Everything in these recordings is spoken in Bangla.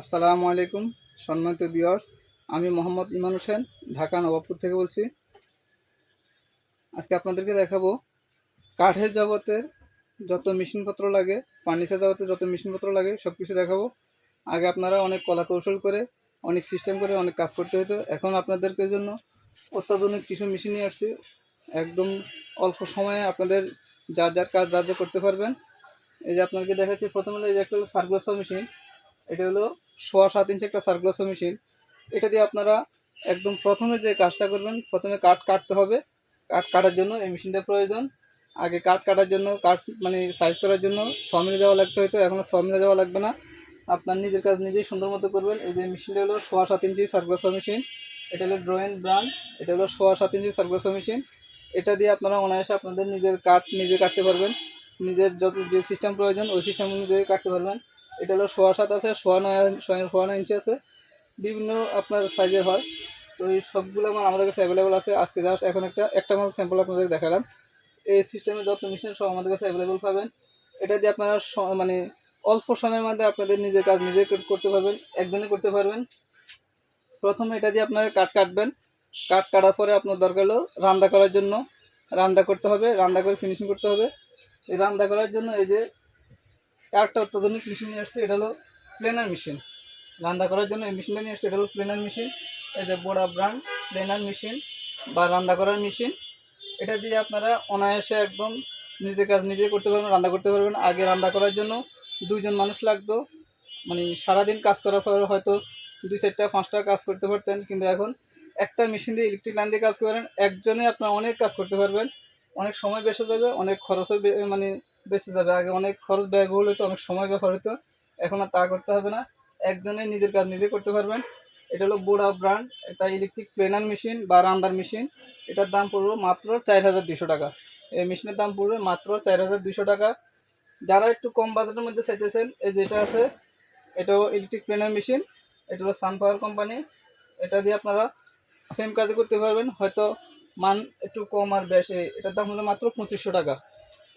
আসসালামু আলাইকুম, সম্মানিত বিয়ার্স আমি মোহাম্মদ ইমান হোসেন, ঢাকা নবাবপুর থেকে বলছি। আজকে আপনাদেরকে দেখাবো কাঠের জগতের যত মেশিনপত্র লাগে ফার্নিচার জগতে যত মেশিনপত্র লাগে সব কিছু দেখাবো। আগে আপনারা অনেক কলা কৌশল করে, অনেক সিস্টেম করে, অনেক কাজ করতে হতো এখন আপনাদেরকে জন্য অত্যাধুনিক কিছু মেশিন নিয়ে আসছি। একদম অল্প সময়ে আপনাদের যার যার কাজ যার যা করতে পারবেন। এই যে আপনাকে দেখাচ্ছি, প্রথমে এই যে একটা সার্গ্লাস মেশিন এটা হলো সোয়া সাত ইঞ্চি একটা সার্গ্লাস মেশিন। এটা দিয়ে আপনারা একদম প্রথমে যে কাজটা করবেন, প্রথমে কাঠ কাটতে হবে। কাঠ কাটার জন্য এই মেশিনটা প্রয়োজন। আগে কাঠ কাটার জন্য, কাঠ মানে সাইজ করার জন্য সমিলে যাওয়া লাগতে হয়তো, এখন সমিলে যাওয়া লাগবে না। আপনার নিজের কাজ নিজেই সুন্দর মতো করবেন। এই যে মেশিনটা হলো সোয়া সাত ইঞ্চি সার্গ্লাস মেশিন। এটা হলো ড্রয়েন ব্রান্ড এটা হলো সোয়া সাত ইঞ্চি সার্গ্লাস মেশিন। এটা দিয়ে আপনারা অনায়াসে আপনাদের নিজের কাঠ নিজে কাটতে পারবেন। নিজের যত যে সিস্টেম প্রয়োজন, ওই সিস্টেম অনুযায়ী কাটতে পারবেন। এটা হলো সোয়া সাত আছে, সোয়া নয়, সোয়া- নয় ইঞ্চি আছে। বিভিন্ন আপনার সাইজের হয়। তো এই সবগুলো আমার আমাদের কাছে অ্যাভেলেবেল আছে। আজকে জাস্ট এখন একটা একটা মাল স্যাম্পল আপনাদের দেখালাম। এই সিস্টেমে যত মেশিন সব আমাদের কাছে অ্যাভেলেবেল পাবেন। এটা দিয়ে আপনারা মানে অল্প সময়ের মধ্যে আপনাদের নিজের কাজ নিজে করতে পারবেন একজনে করতে পারবেন। প্রথমে এটা দিয়ে আপনারা কাঠ কাটবেন। কাঠ কাটার পরে আপনার দরকার হলো রান্না করার জন্য। রান্না করতে হবে, রান্না করে ফিনিশিং করতে হবে। এই রান্না করার জন্য এই যে একটা অত্যাধুনিক মেশিন নিয়ে আসছে, এটা হলো প্লেনার মেশিন। রান্না করার জন্য এই মেশিনটা নিয়ে আসছে, এটা হলো প্লেনার মেশিন। যে বোড়া ব্র্যান্ড প্লেনার মেশিন বা রান্না করার মেশিন। এটা দিয়ে আপনারা অনায়াসে একদম নিজের কাজ নিজে করতে পারবেন, রান্না করতে পারবেন। আগে রান্না করার জন্য দুজন মানুষ লাগতো। মানে সারাদিন কাজ করার পর হয়তো দুই চারটা, পাঁচটা কাজ করতে পারতেন। কিন্তু এখন একটা মেশিন দিয়ে ইলেকট্রিক লাইন দিয়ে কাজ করেন, একজনে আপনার অনেক কাজ করতে পারবেন। অনেক সময় বেঁচে যাবে, অনেক খরচও মানে বেঁচে যাবে। আগে অনেক খরচ ব্যয়বহুল হতো অনেক সময় ব্যবহার হতো এখন আর তা করতে হবে না। একজনে নিজের কাজ নিজে করতে পারবেন। এটা হলো বোড়া ব্র্যান্ড এটা ইলেকট্রিক প্লেনার মেশিন বা রান্দার মেশিন এটার দাম পড়বে মাত্র চার হাজার দুশো টাকা। এই মেশিনের দাম পড়বে মাত্র চার হাজার দুশো টাকা। যারা একটু কম বাজেটের মধ্যে চাইতেছেন, এই যেটা আছে, এটাও ইলেকট্রিক প্লেনার মেশিন এটা হলো সানপাওয়ার কোম্পানি এটা দিয়ে আপনারা সেম কাজ করতে পারবেন। হয়তো মান একটু কম আর বেশি, এটার দাম হলো মাত্র পঁচিশশো টাকা।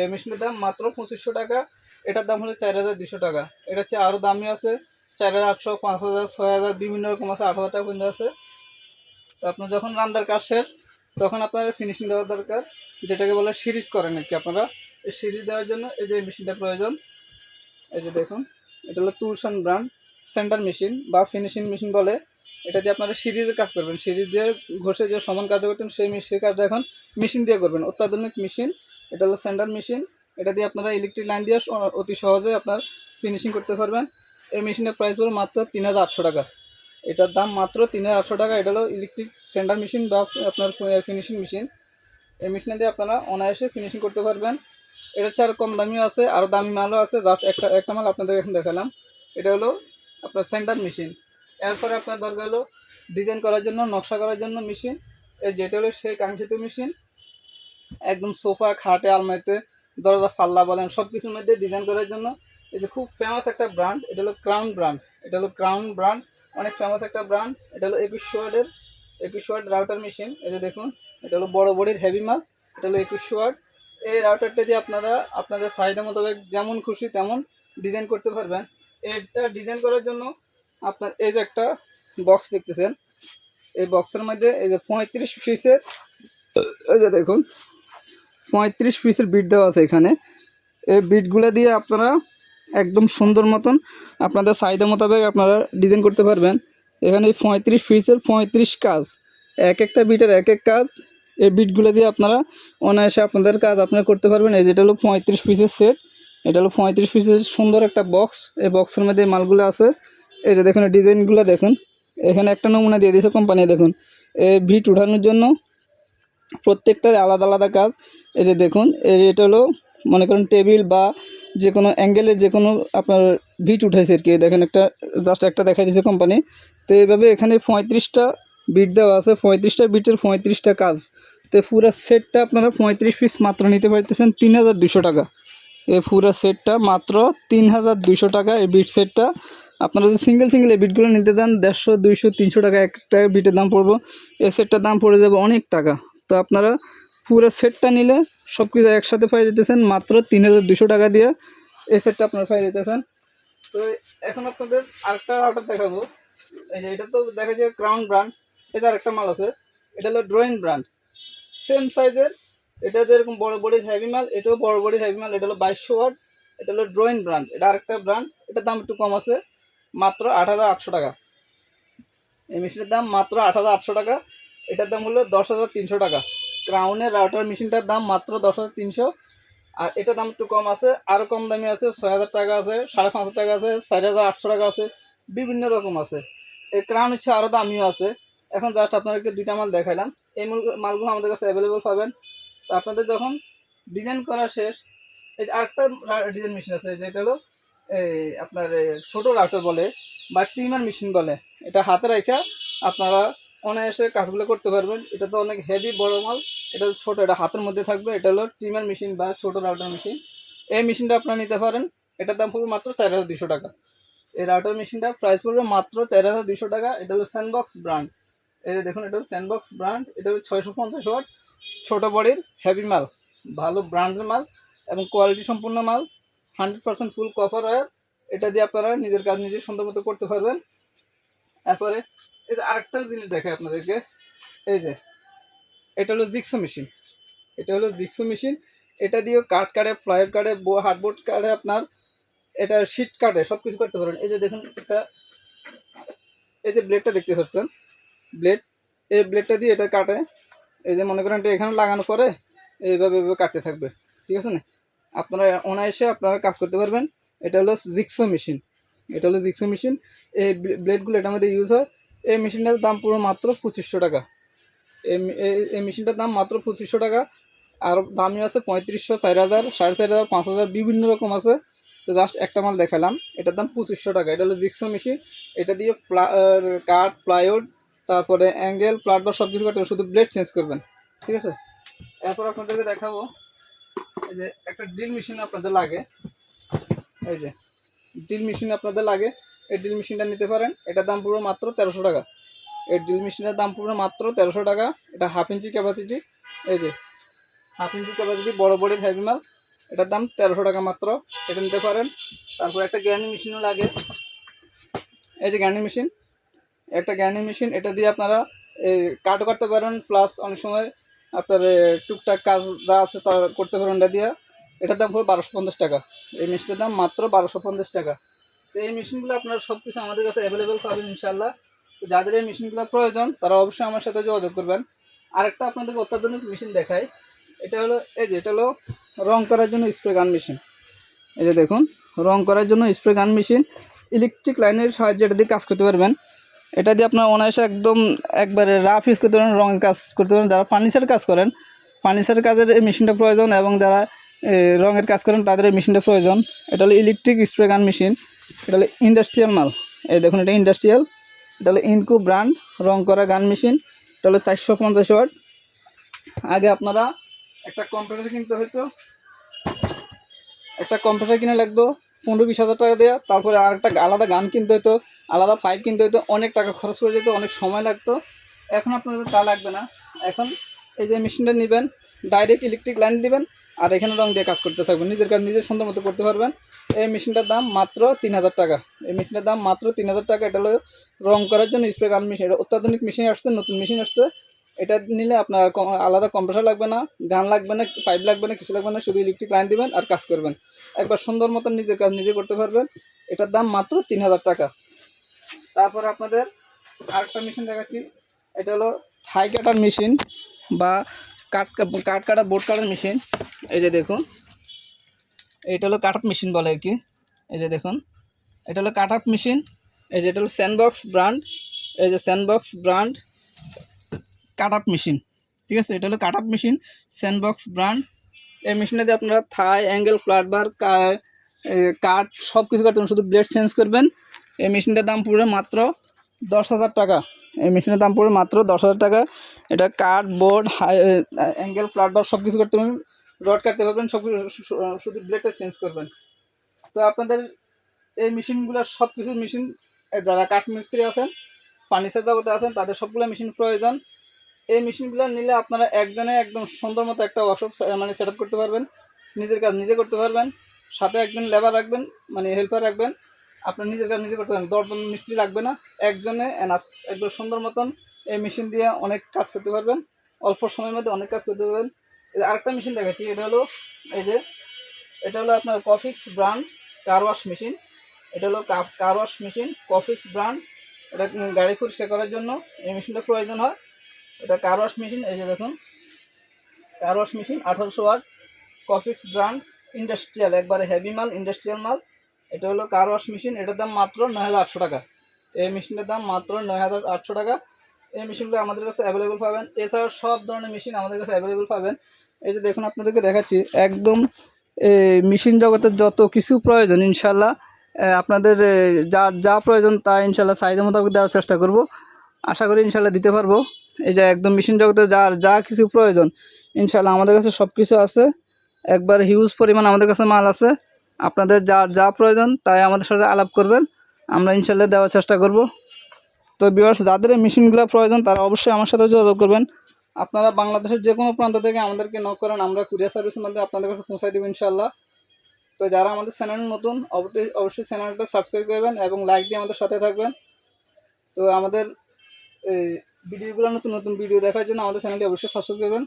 এই মেশিনের দাম মাত্র পঁচিশশো টাকা, এটার দাম হলো চার হাজার দুশো টাকা। এটা হচ্ছে আরও দামি আছে, চার হাজার আটশো, পাঁচ হাজার, ছয় হাজার, বিভিন্ন রকম আছে, আট হাজার টাকা পর্যন্ত আছে। তো আপনার যখন রান্নার কাজ শেষ, তখন আপনার ফিনিশিং দেওয়ার দরকার, যেটাকে বলে সিরিজ করেন আর কি আপনারা। এই সিরিজ দেওয়ার জন্য এই যে মেশিনটা প্রয়োজন, এই যে দেখুন, এটা হলো তুলসান ব্র্যান্ড সেন্টার মেশিন বা ফিনিশিং মেশিন বলে। এটা দিয়ে আপনারা সিরিজের কাজ করবেন। সিরিজ দিয়ে ঘষে যে সমান কাজ করতেন সেই মেশিন কাজটা এখন মেশিন দিয়ে করবেন। অত্যাধুনিক মেশিন এটা হলো সেন্টার মেশিন এটা দিয়ে আপনারা ইলেকট্রিক লাইন দিয়ে অতি সহজে আপনার ফিনিশিং করতে পারবেন। এই মেশিনের প্রাইস পড়বে মাত্র তিন হাজার আটশো টাকা। এটার দাম মাত্র তিন হাজার আটশো টাকা। এটা হলো ইলেকট্রিক সেন্টার মেশিন বা আপনার ফিনিশিং মেশিন এই মেশিনে দিয়ে আপনারা অনায়াসে ফিনিশিং করতে পারবেন। এটা হচ্ছে আর কম দামিও আছে আরও দামি মালও আছে। জাস্ট একটা একটা মাল আপনাদের এখন দেখালাম। এটা হলো আপনার সেন্টার মেশিন এরপরে আপনার দরকার হলো ডিজাইন করার জন্য, নকশা করার জন্য মেশিন যেটা হলো সেই কাঙ্ক্ষিত মেশিন একদম সোফা, খাটে, আলমারিতে, দরজা, ফাল্লা বলেন সব কিছুর মধ্যে ডিজাইন করার জন্য। এই যে খুব ফেমাস একটা ব্র্যান্ড এটা হলো ক্রাউন ব্র্যান্ড এটা হলো ক্রাউন ব্র্যান্ড অনেক ফেমাস একটা ব্র্যান্ড এটা হলো একুশ ওয়ার্ডের, একুশ ওয়ার্ড রাউটার মেশিন এই যে দেখুন, এটা হলো বড় বডির হেভি মাল। এটা হলো একুশ ওয়ার্ড। এই রাউটারটা দিয়ে আপনারা আপনাদের চাহিদা মোতাবেক যেমন খুশি তেমন ডিজাইন করতে পারবেন। এটা ডিজাইন করার জন্য আপনার এই যে একটা বক্স দেখতেছেন, এই বক্সের মধ্যে এই যে পঁয়ত্রিশ পিসের এই যে দেখুন, পঁয়ত্রিশ পিসের বিট দেওয়া আছে এখানে। এই বিটগুলো দিয়ে আপনারা একদম সুন্দর মতন আপনাদের চাহিদা মোতাবেক আপনারা ডিজাইন করতে পারবেন। এখানে এই পঁয়ত্রিশ পিসের পঁয়ত্রিশ কাজ, এক একটা বিটের এক এক কাজ, এই বিটগুলো দিয়ে আপনারা অনায়াসে আপনাদের কাজ আপনারা করতে পারবেন। এই যেটা হলো পঁয়ত্রিশ পিসের সেট এটা হলো পঁয়ত্রিশ পিসের সুন্দর একটা বক্স এই বক্সের মধ্যে মালগুলো আছে। এই যে দেখুন ডিজাইনগুলো দেখুন। এখানে একটা নমুনা দিয়ে দিয়েছে কোম্পানি, দেখুন। এই ভিট উঠানোর জন্য প্রত্যেকটার আলাদা আলাদা কাজ। এই যে দেখুন এই এটা হলো, মনে করেন, টেবিল বা যে কোনো অ্যাঙ্গেলে যে কোনো আপনার ভিট উঠেছে আর কি। দেখেন একটা, জাস্ট একটা দেখা দিয়েছে কোম্পানি। তো এইভাবে এখানে পঁয়ত্রিশটা বিট দেওয়া আছে। পঁয়ত্রিশটা বিটের পঁয়ত্রিশটা কাজ। তো পুরো সেটটা আপনারা পঁয়ত্রিশ পিস মাত্র নিতে পারতেছেন তিন হাজার দুশো টাকা। এই পুরো সেটটা মাত্র তিন হাজার দুশো টাকা, এই বিট সেটটা। আপনারা যদি সিঙ্গেল সিঙ্গেল এই বিটগুলো নিতে চান, দেড়শো, দুইশো, তিনশো টাকা একটা বিটের দাম পড়ব। এই সেটটার দাম পড়ে যাবে অনেক টাকা। তো আপনারা পুরো সেটটা নিলে সব কিছু একসাথে পাই দিতেছেন, মাত্র তিন হাজার দুশো টাকা দিয়ে এই সেটটা আপনারা পাই যেতেছেন তো এখন আপনাদের আরেকটা অর্ডার দেখাবো। এই যে এটা তো দেখা যায় ক্রাউন ব্র্যান্ড এটা আরেকটা মাল আছে। এটা হলো ড্রয়িং ব্র্যান্ড সেম সাইজের এটা যেরকম বড় বডির হেভি মাল, এটাও বড় বডির হেভি মাল, এটা হলো বাইশশো ওয়াট, এটা হলো ড্রয়িং ব্র্যান্ড এটা আরেকটা ব্র্যান্ড এটার দাম একটু কম আছে। মাত্র আট হাজার আটশো টাকা। এই মেশিনের দাম মাত্র আট হাজার আটশো টাকা। এটার দাম হলো দশ হাজার তিনশো টাকা। ক্রাউনের রাউটার মেশিনটার দাম মাত্র দশ হাজার তিনশো। আর এটার দাম একটু কম আছে আরও কম দামি আছে, ছয় হাজার টাকা আছে, সাড়ে পাঁচ হাজার টাকা আছে, চার হাজার আটশো টাকা আছে, বিভিন্ন রকম আছে। এই ক্রাউন হচ্ছে আরও দামিও আছে। এখন জাস্ট আপনাদেরকে দুইটা মাল দেখাইলাম। এই মাল- মালগুলো আমাদের কাছে অ্যাভেলেবল পাবেন। তো আপনাদের যখন ডিজাইন করা শেষ, এই যে আরেকটা ডিজাইন মেশিন আছে, যেটা হলো আপনার ছোট রাউটার বলে বা ট্রিমার মেশিন বলে, এটা হাতে রেখা আপনারা অনায়াসে কাজগুলো করতে পারবেন। এটা তো অনেক হেভি বড় মাল, এটা ছোট, এটা হাতের মধ্যে থাকবে, এটা হলো ট্রিমার মেশিন বা ছোট রাউটার মেশিন। এই মেশিনটা আপনারা নিতে পারেন, এটার দাম পড়বে মাত্র চার হাজার দুশো টাকা। এই রাউটার মেশিনটা প্রাইস পড়বে মাত্র চার হাজার দুশো টাকা, এটা হলো স্যান্ডবক্স ব্র্যান্ড এই দেখুন, এটা হলো স্যান্ডবক্স ব্র্যান্ড এটা হলো ছয়শো পঞ্চাশ ওয়াট, ছোটো বডির হেভি মাল, ভালো ব্র্যান্ডের মাল এবং কোয়ালিটি সম্পূর্ণ মাল। হান্ড্রেড পার্সেন্ট ফুল কভার ওয়ার এটা দিয়ে আপনারা নিজের কাজ নিজে সুন্দর মতো করতে পারবেন। তারপরে এই যে আরেকটা জিনিস দেখায় আপনাদেরকে। এই যে, এটা হলো জিক্সো মেশিন। এটা হলো জিক্সো মেশিন। এটা দিয়েও কাঠ কাটে ফ্লাইট কাটে হার্ডবোর্ড কাটে আপনার। এটা শীট কাটে সব কিছু করতে পারেন এই যে দেখুন এটা, এই যে ব্লেডটা দেখতে পাচ্ছেন? ব্লেড এই ব্লেডটা দিয়ে এটা কাটে। এই যে মনে করেন এটা এখানে লাগানো পরে এইভাবে এইভাবে কাটতে থাকবে। ঠিক আছে না? আপনারা অনায়াসে আপনারা কাজ করতে পারবেন। এটা হলো জিক্সো মেশিন এটা হলো জিক্সো মেশিন এই ব্লেডগুলো এটার মধ্যে ইউজ হয়। এই মেশিনটার দাম পুরো মাত্র পঁচিশশো টাকা। এই মেশিনটার দাম মাত্র পঁচিশশো টাকা। আর দামি আছে পঁয়ত্রিশশো চার হাজার সাড়ে চার হাজার পাঁচ হাজার বিভিন্ন রকম আছে। তো জাস্ট একটা মাল দেখালাম। এটার দাম পঁচিশশো টাকা। এটা হলো জিক্সো মেশিন এটা দিয়ে প্লা কাঠ প্লাইউড তারপরে অ্যাঙ্গেল প্লাটবার সব কিছু হবে, শুধু ব্লেড চেঞ্জ করবেন। ঠিক আছে? এরপর আপনাদেরকে দেখাবো এই যে একটা ড্রিল মেশিন আপনাদের লাগে। এই যে, ড্রিল মেশিন আপনাদের লাগে। এই ড্রিল মেশিনটা নিতে পারেন। এটার দাম পুরো মাত্র তেরোশো টাকা। এই ড্রিল মেশিনের দাম পুরো মাত্র তেরোশো টাকা। এটা হাফ ইঞ্চি ক্যাপাসিটি এই যে, হাফ ইঞ্চি ক্যাপাসিটি বড় বডির হেভি মাল এটার দাম তেরোশো টাকা মাত্র। এটা নিতে পারেন। তারপর একটা গ্যানি মেশিনও লাগে। এই যে গ্যানি মেশিন একটা গ্যানি মেশিন এটা দিয়ে আপনারা কাটও কাটতে পারেন। প্লাস অনেক সময় আপনার টুকটাক কাজ যা আছে তা করতে পারেন এটা দিয়ে। এটার দাম পুরো বারোশো পঞ্চাশ টাকা। এই মেশিনের দাম মাত্র বারোশো পঞ্চাশ টাকা। তো এই মেশিনগুলো আপনারা সব কিছু আমাদের কাছে অ্যাভেলেবেল পাবেন ইনশাল্লাহ তো যাদের এই মেশিনগুলো প্রয়োজন, তারা অবশ্যই আমার সাথে যোগাযোগ করবেন। আরেকটা আপনাদের অত্যাধুনিক মেশিন দেখাই। এটা হলো, এই যে এটা হলো রং করার জন্য স্প্রে গান মেশিন এই যে দেখুন, রং করার জন্য স্প্রে গান মেশিন ইলেকট্রিক লাইনের সাহায্যে এটা দিয়ে কাজ করতে পারবেন। এটা দিয়ে আপনার অনায়াসে একদম একবারে রাফ ইউজ করতে পারেন রঙের কাজ করতে পারেন। যারা ফার্নিচার কাজ করেন ফার্নিচার কাজের এই মেশিনটা প্রয়োজন এবং যারা রঙের কাজ করেন, তাদের এই মেশিনটা প্রয়োজন। এটা হলো ইলেকট্রিক স্প্রে গান মেশিন এটা হলো ইন্ডাস্ট্রিয়াল মাল। এই দেখুন, এটা ইন্ডাস্ট্রিয়াল এটা হলো ইনকু ব্র্যান্ড রং করা গান মেশিন এটা হলো চারশো পঞ্চাশ ওয়াট আগে আপনারা একটা কম্পিউটার কিনতে হতো একটা কম্পিউটার কিনে লাগতো, পনেরো বিশ হাজার টাকা দেওয়া তারপরে আর একটা আলাদা গান কিনতে হতো আলাদা পাইপ কিনতে হতো অনেক টাকা খরচ করে যেত, অনেক সময় লাগতো। এখন আপনাদের তা লাগবে না। এখন এই যে মেশিনটা নেবেন ডাইরেক্ট ইলেকট্রিক লাইন দিবেন, আর এখানে রং দিয়ে কাজ করতে থাকবেন। নিজের কাজ নিজের সুন্দর মতো করতে পারবেন। এই মেশিনটার দাম মাত্র তিন হাজার টাকা। এই মেশিনটার দাম মাত্র তিন হাজার টাকা। এটা হলো রং করার জন্য স্প্রে গান মেশিন এটা অত্যাধুনিক মেশিন আসছে, নতুন মেশিন আসছে। এটা নিলে আপনার আলাদা কম্প্রেসার লাগবে না গান লাগবে না পাইপ লাগবে না, কিছু লাগবে না, শুধু ইলেকট্রিক লাইন দিবেন আর কাজ করবেন। একবার সুন্দর মতন নিজের কাজ নিজে করতে পারবেন। এটার দাম মাত্র তিন হাজার টাকা। তারপর আপনাদের আরেকটা মেশিন দেখাচ্ছি। এটা হলো থাই কাটার মেশিন বা কাঠ কাঠ কাটা বোর্ড কাটার মেশিন এই যে দেখুন এটা হলো কাট আপ মেশিন বলে আর কি। এই যে দেখুন এটা হলো কাট আপ মেশিন এই যে এটা হলো স্যান্ডবক্স ব্র্যান্ড এই যে Sandbox brand cut up machine ঠিক আছে এটা হলো cut up machine Sandbox brand এই মেশিনে দিয়ে আপনারা থাই অ্যাঙ্গেল ফ্ল্যাট বার কাঠ সব কিছু পারবেন, শুধু ব্লেড চেঞ্জ করবেন। এই মেশিনটার দাম পড়বে মাত্র দশ হাজার টাকা। এই মেশিনের দাম পড়বে মাত্র দশ হাজার টাকা। এটা কাঠ, বোর্ড অ্যাঙ্গেল ফ্ল্যাট বার সব কিছু করতে পারবেন। রড কাটতে পারবেন, সব শুধু ব্লেডটা চেঞ্জ করবেন। তো আপনাদের এই মেশিনগুলো সব কিছু মেশিন যারা কাঠ মিস্ত্রি আছেন ফার্নিচার জগতে আছেন, তাদের সবগুলো মেশিন প্রয়োজন। এই মেশিনগুলো নিলে আপনারা একজনে একদম সুন্দর মতো একটা ওয়ার্কশপ মানে সেট করতে পারবেন। নিজের কাজ নিজে করতে পারবেন। সাথে একজন লেবার রাখবেন মানে হেল্পার রাখবেন। আপনার নিজের কাজ নিজে করতে পারেন। দশজন মিস্ত্রি লাগবে না। একজনে এনাফ একবার সুন্দর মতন এই মেশিন দিয়ে অনেক কাজ করতে পারবেন। অল্প সময়ের মধ্যে অনেক কাজ করতে পারবেন। আরেকটা মেশিন দেখাচ্ছি, এটা হলো, এই যে, এটা হলো আপনার Cofix brand car wash machine এটা হলো car wash machine Cofix brand এটা গাড়ি পরিষ্কার করার জন্য এই মেশিনটা প্রয়োজন হয়। এটা কার ওয়াশ মেশিন এই যে দেখুন। কার ওয়াশ মেশিন আঠারোশো ওয়াট। কফিক্স ব্র্যান্ড ইন্ডাস্ট্রিয়াল একবারে হেভি মাল ইন্ডাস্ট্রিয়াল মাল। এটা হলো কার ওয়াশ মেশিন এটার দাম মাত্র নয় হাজার আটশো টাকা। এই মেশিনটার দাম মাত্র নয় হাজার আটশো টাকা। এই মেশিনগুলো আমাদের কাছে অ্যাভেলেবেল পাবেন। এছাড়াও সব ধরনের মেশিন আমাদের কাছে অ্যাভেলেবেল পাবেন। এই যে দেখুন, আপনাদেরকে দেখাচ্ছি, একদম মেশিন জগতের যত কিছু প্রয়োজন ইনশাল্লাহ আপনাদের যা যা প্রয়োজন, তা ইনশাল্লাহ চাহিদা মোতাবেক দেওয়ার চেষ্টা করব। আশা করি ইনশাল্লাহ দিতে পারব। এই যে একদম মেশিন জগতে যার, যা কিছু প্রয়োজন ইনশাল্লাহ আমাদের কাছে সব কিছু আছে। একবার হিউজ পরিমাণ আমাদের কাছে মাল আছে। আপনাদের যা যা প্রয়োজন তাই আমাদের সাথে আলাপ করবেন। আমরা ইনশাল্লাহ দেওয়ার চেষ্টা করব। তো বিভার্স যাদের এই মেশিনগুলো প্রয়োজন, তারা অবশ্যই আমার সাথে যোগাযোগ করবেন। আপনারা বাংলাদেশের যে কোনো প্রান্ত থেকে আমাদেরকে নক করেন, আমরা কুরিয়ার সার্ভিসের মধ্যে আপনাদের কাছে পৌঁছাই দেবো ইনশাল্লাহ। তো যারা আমাদের চ্যানেল নতুন, অবশ্যই অবশ্যই চ্যানেলটা সাবস্ক্রাইব করবেন এবং লাইক দিয়ে আমাদের সাথে থাকবেন। তো আমাদের ভিডিওগুলো নতুন নতুন ভিডিও দেখার জন্য আমাদের চ্যানেলটি অবশ্যই সাবস্ক্রাইব করবেন।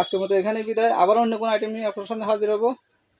আজকের মতো এখানেই বিদায়। আবার অন্য কোনো আইটেম নিয়ে আপনার সামনে হাজির হব।